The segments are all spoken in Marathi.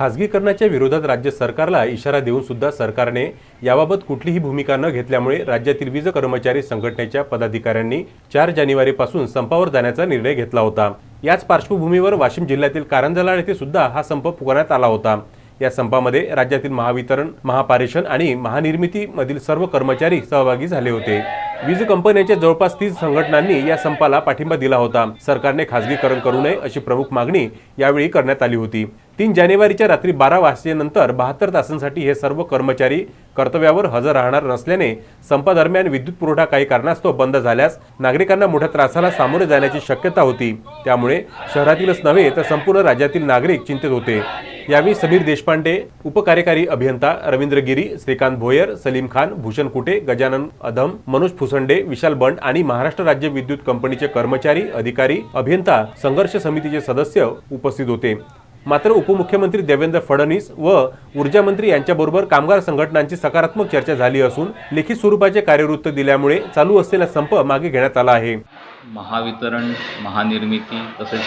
खासगीकरणाच्या विरोधात राज्य सरकारला इशारा देऊन सुद्धा सरकारने याबाबत कुठलीही भूमिका न घेतल्यामुळे राज्यातील वीज कर्मचारी संघटनेच्या पदाधिकाऱ्यांनी चार जानेवारीपासून संपावर जाण्याचा निर्णय घेतला होता. याच पार्श्वभूमीवर वाशिम जिल्ह्यातील कारंजलाड येथे सुद्धा हा संप पुकारण्यात आला होता. या संपामध्ये राज्यातील महावितरण महापारेषण आणि महानिर्मिती मधील सर्व कर्मचारी सहभागी झाले होते. वीज कंपन्यांच्या जवळपास तीस संघटनांनी या संपाला पाठिंबा दिला होता. सरकारने खासगीकरण करू नये अशी प्रमुख मागणी यावेळी करण्यात आली होती. तीन जानेवारीच्या रात्री बारा वाजतेनंतर बहात्तर तासांसाठी हे सर्व कर्मचारी कर्तव्यावर हजर राहणार नसल्याने संपादरम्यान विद्युत पुरवठा काही कारणास्तव बंद झाल्यास नागरिकांना मोठ्या त्रासाला सामोरे जाण्याची शक्यता होती. त्यामुळे शहरातीलच नव्हे तर संपूर्ण राज्यातील नागरिक चिंतित होते. यावेळी समीर देशपांडे उपकार्यकारी अभियंता रवींद्र गिरी श्रीकांत भोयर सलीम खान भूषण कुटे गजानन अधम मनोज फुसंडे विशाल बंड आणि महाराष्ट्र राज्य विद्युत कंपनीचे कर्मचारी अधिकारी अभियंता संघर्ष समितीचे सदस्य उपस्थित होते. मात्र उपमुख्यमंत्री देवेंद्र फडणवीस व ऊर्जा मंत्री यांच्याबरोबर कामगार संघटनांची सकारात्मक चर्चा झाली असून लिखित स्वरूपाचे कार्यवृत्त दिल्यामुळे चालू असलेला संप मागे घेण्यात आला आहे. महावितरण महानिर्मिती तसेच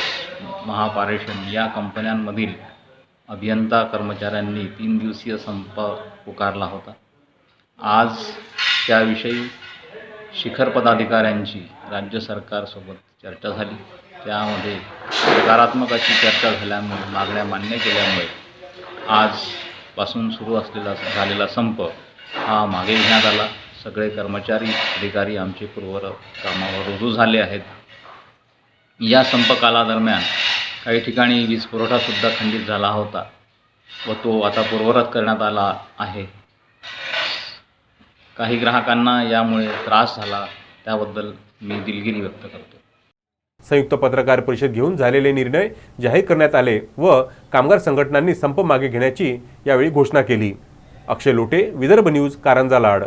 महापारेषण या कंपन्यांमधील अभियंता कर्मचाऱ्यांनी तीन दिवसीय संप पुकारला होता. आज त्याविषयी शिखर पदाधिकाऱ्यांची राज्य सरकारसोबत चर्चा झाली. त्यामध्ये सकारात्मक अशी चर्चा झाल्यामुळे मागण्या मान्य केल्यामुळे आजपासून सुरू असलेला झालेला संप हा मागे घेण्यात आला. सगळे कर्मचारी अधिकारी आमचे पूर्वर कामावर रुजू झाले आहेत. या संप कालादरम्यान काही ठिकाणी वीज पुरवठासुद्धा खंडित झाला होता व तो आता पूर्वरत करण्यात आला आहे. काही ग्राहकांना यामुळे त्रास झाला. त्याबद्दल मी दिलगिरी व्यक्त करतो. संयुक्त पत्रकार परिषद घेऊन झालेले निर्णय जाहीर करण्यात आले व कामगार संघटनांनी संप मागे घेण्याची यावेळी घोषणा केली. अक्षय लोटे विदर्भ न्यूज कारंजा लाड.